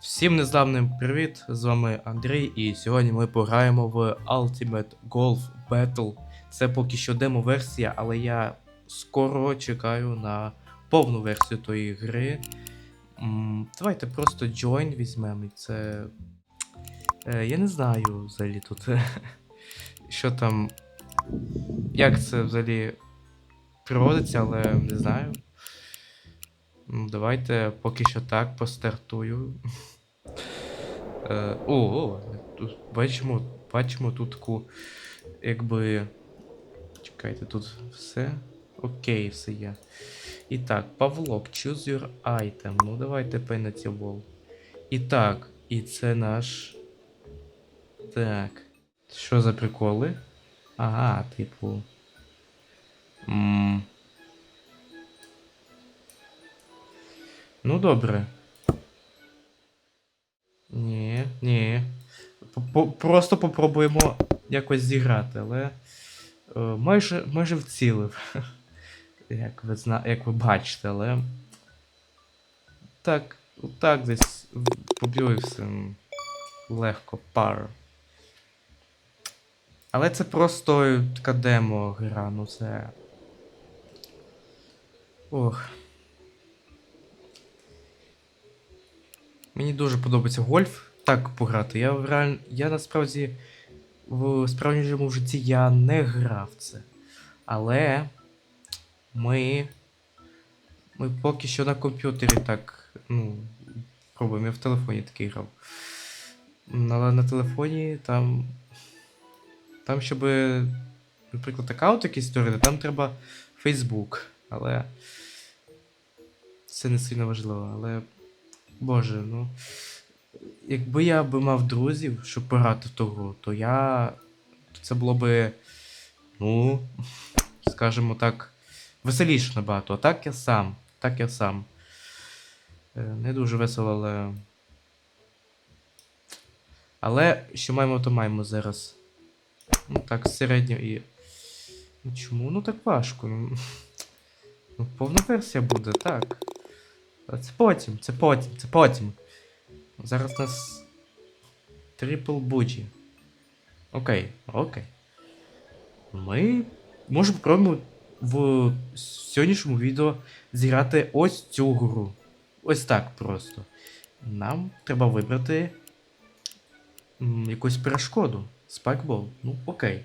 Всім незламним привіт! З вами Андрій, і сьогодні ми пограємо в Ultimate Golf Battle. Це поки що демо-версія, але я скоро чекаю на повну версію тої гри. Давайте просто join візьмемо. Це. Е, я не знаю взагалі тут. Що там. Як це взагалі проводиться, але не знаю. Ну, давайте поки що так постартую. Е, о, о, тут бачимо, бачимо тут таку, якби. Чекайте, тут все. Окей, все є. І так, Павлок, choose your item. Ну, давайте penalty. І так, і це наш. Так. Що за приколи? Ага, типу. М Ну, добре. Ні, ні. Просто попробуємо якось зіграти, але е, майже, майже вцілив. Як ви, зна... Як ви бачите, але. Так, так десь м, Легко, пар. Але це просто така демо гра, ну це. Ох. Мені дуже подобається гольф так пограти. Я реаль... я насправді в справжньому житті я не грав це. Але ми. Ми поки що на комп'ютері так. Ну, пробуємо. Я в телефоні такий грав. Але на телефоні там. Там, щоб, наприклад, аккаунт якийсь створити, там треба Facebook. Але. Це не сильно важливо, але. Боже, ну. Якби я би мав друзів, щоб пограти в ту гру, то я. це було би. Ну. Скажімо так. Веселіше набагато. А так я сам. Так я сам. Е, Не дуже весело, але. Але що маємо, то маємо зараз. Ну так, середньо і. Ну чому? Ну так важко. Ну повна версія буде, так. Це потім, це потім, це потім. Зараз у нас. Трипл буджі. Окей, окей. Ми можемо спробуємо в сьогоднішньому відео зіграти ось цю гру. Ось так просто. Нам треба вибрати якусь перешкоду. Спайкбол. Ну, окей.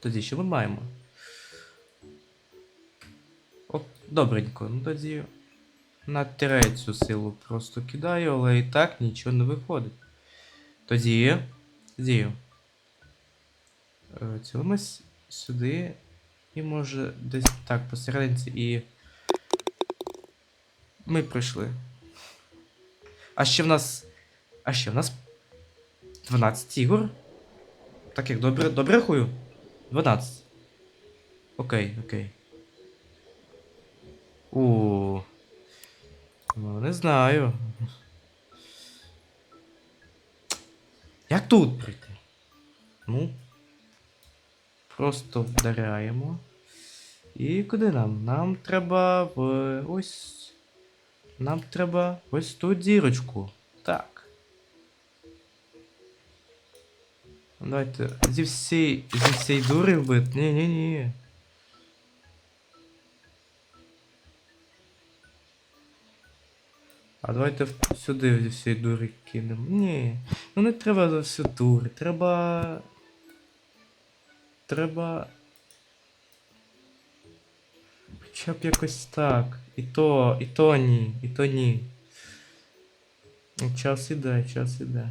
Тоді що ми маємо? О, добренько, ну тоді на третю силу просто кидаю, але і так нічого не виходить. Тоді. Тоді. Е, Цілимось сюди. І може десь так посерединці і. Ми прийшли. А ще в нас. А ще в нас 12 ігор. Так як добре, добре рахую? 12. Окей, окей. У. Ну, не знаю. Як тут прийти? Ну. Просто вдаряємо. І куди нам? Нам треба в ось. Нам треба ось ту дірочку. Так. Давайте зі всій. Зі всій дури вбити. Ні-ні-ні. А давайте сюди всієї дури кинемо. Ні. Ну не треба за всю дури. Треба. Треба. Хоча б якось так. І то, і то ні, і то ні. Час іде, час іде.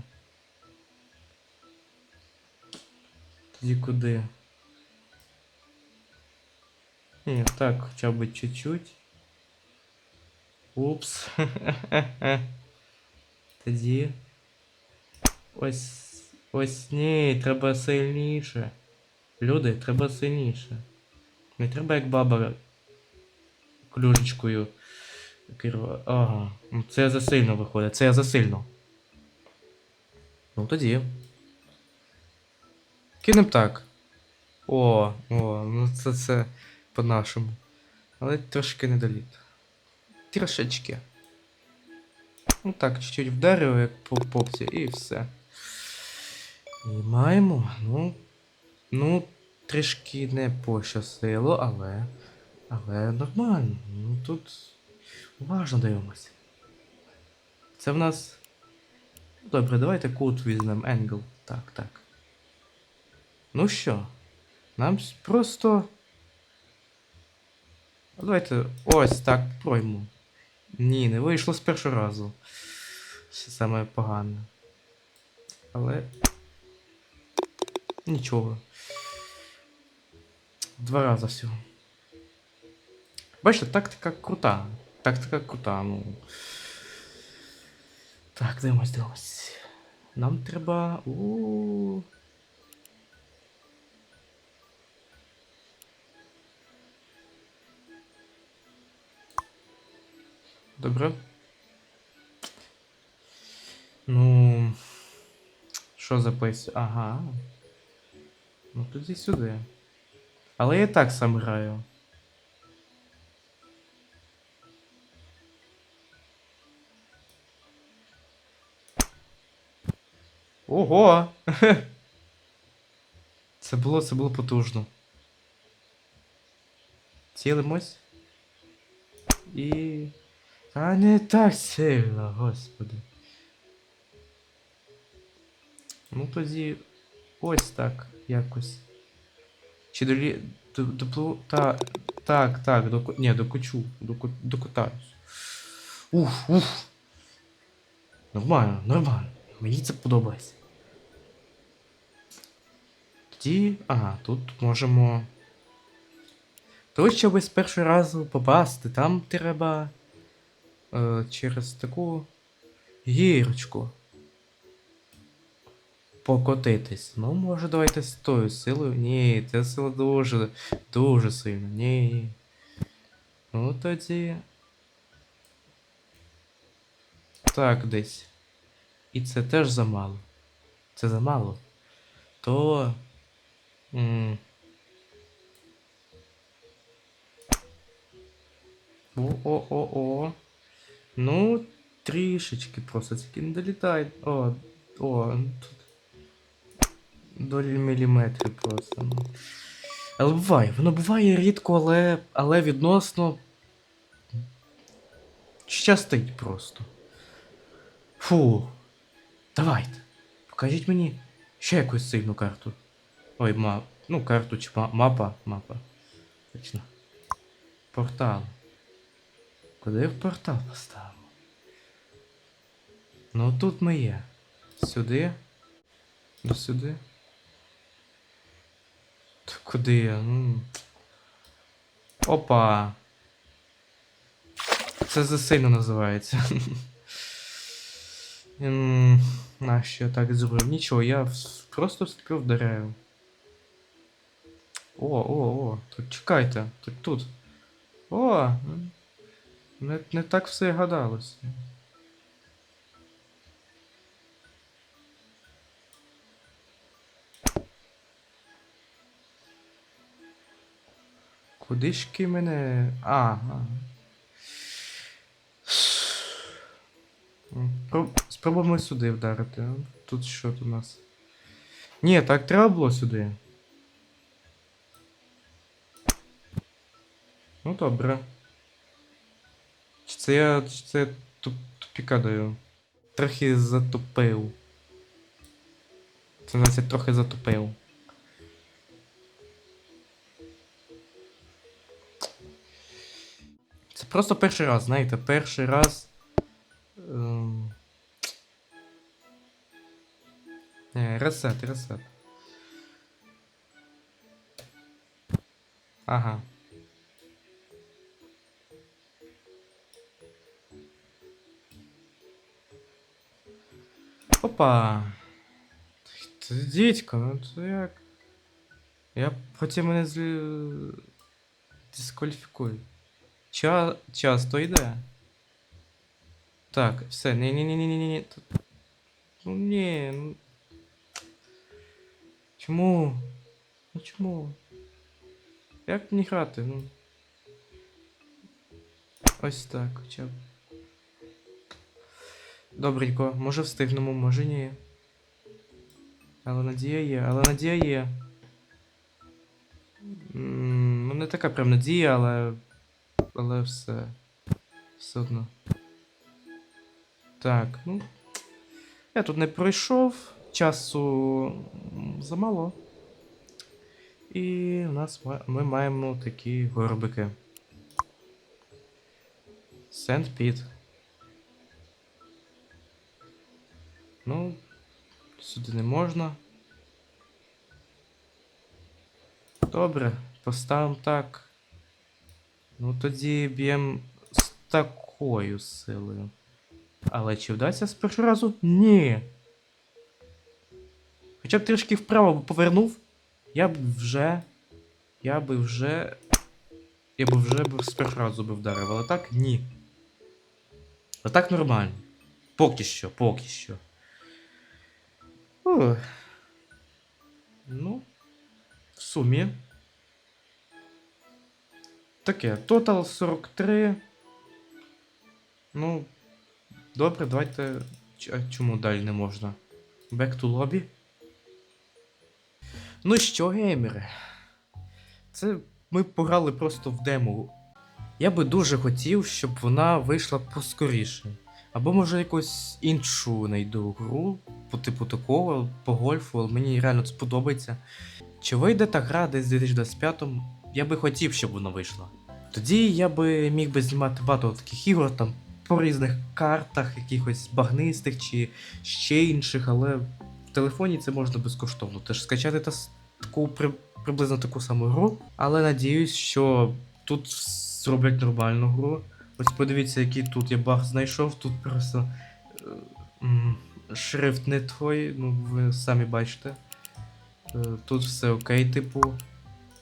Тоді куди? Ні, так, хоча б чуть-чуть. Упс. Тоді. Ось. Ось ні, треба сильніше. Люди, треба сильніше. Не треба як баба клюшечкою керувати. Ага. Ну, Це засильно виходить. Це я засильно. Ну тоді. Кинем так. О, о, ну це це по-нашому. Але трошки недоліт. Трошечки. Ну так, чуть-чуть вдарив, як по попці, і все. І маємо, ну. Ну, трішки не пощастило, але. Але нормально. Ну тут. Уважно дивимося. Це в нас. Добре, давайте кут візьмемо Енгл. Так, так. Ну що? Нам просто. Давайте ось так пройму. Ні, не вийшло з першого разу. Це саме погане. Але. Нічого. Два рази всього. Бачите, тактика крута. Тактика крута, ну. Так, дивимось, дивимось. Нам треба. у Добре. Ну. Що за плейс? Ага. Ну тоді сюди. Але я і так сам граю. Ого! Це було, це було потужно. Цілимось. І. А не так сильно, господи. Ну тоді ось так якось. Чи долі. До, до, та, так, так, до, ні, до кучу, до, ку- до кутаюсь. Уф, уф. Нормально, нормально. Мені це подобається. Тоді. Ага, тут можемо. То, щоб з першого разу попасти, там треба е, через таку гірочку покотитись. Ну, може, давайте з тою силою. Ні, ця сила дуже, дуже сильна. Ні. Ну тоді. Так, десь. І це теж замало. Це замало. То. М О-о-о-о. Ну, трішечки просто тільки не долітай. О, о, тут. Долі міліметрів просто. Ну. Але буває, воно буває рідко, але, але відносно. Щастить просто. Фу. Давайте. Покажіть мені ще якусь сильну карту. Ой, мап. Ну, карту чи ма- мапа. Мапа. Точно. Портал. Куди в портал поставимо? Ну тут ми є. Сюди. До сюди. Та куди я? Ну. Опа. Це засильно називається. Ем, Нащо так зробив? Нічого, я просто вступив вдаряю. О, о, о, тут чекайте, тут тут. О! Не, не так все і гадалося. Куди ж ки мене. А, а. М, про- Спробуємо сюди вдарити. Тут що тут у нас? Ні, так треба було сюди. Ну добре. Чи це я. Чи це я туп, тупіка даю? Трохи затупив. Це називається трохи затупив. Це просто перший раз, знаєте, перший раз. Ем... Не, ресет, ресет. Ага. Опа. Ти дідько, ну це як. Я хотів мене з... дискваліфікують. Ча... Час то йде. Так, все, ні ні ні ні ні ні Тут... Ну ні. Ну... Чому? Ну чому? Як мені грати? Ну. Ось так, хоча б. Добренько, може встигнемо, може ні. Але надія є, але надія є. Ну, не така прям надія, але. Але все. Все одно. Так, ну. Я тут не пройшов, часу замало. І у нас ми маємо такі горбики. Сент Піт. Ну, сюди не можна. Добре, поставимо так. Ну тоді б'ємо з такою силою. Але чи вдасться з першого разу? Ні. Хоча б трішки вправо повернув, я б вже. Я би вже. Я б вже б з першого разу би вдарив, але так ні. А так нормально. Поки що, поки що. Ну. В сумі. Таке, тотал 43. Ну. Добре, давайте. А чому далі не можна? Back to lobby. Ну що, геймери? Це ми пограли просто в демо. Я би дуже хотів, щоб вона вийшла поскоріше. Або може якусь іншу найду гру, по типу такого, по гольфу, але мені реально це подобається. Чи вийде та гра десь в 2025-му, я би хотів, щоб вона вийшла. Тоді я би міг би знімати багато таких ігор там по різних картах, якихось багнистих чи ще інших, але в телефоні це можна безкоштовно. Теж скачати та таку при, приблизно таку саму гру. Але надіюсь, що тут зроблять нормальну гру. Ось подивіться, який тут я баг знайшов. Тут просто е, шрифт не той, ну ви самі бачите. Е, Тут все окей, типу.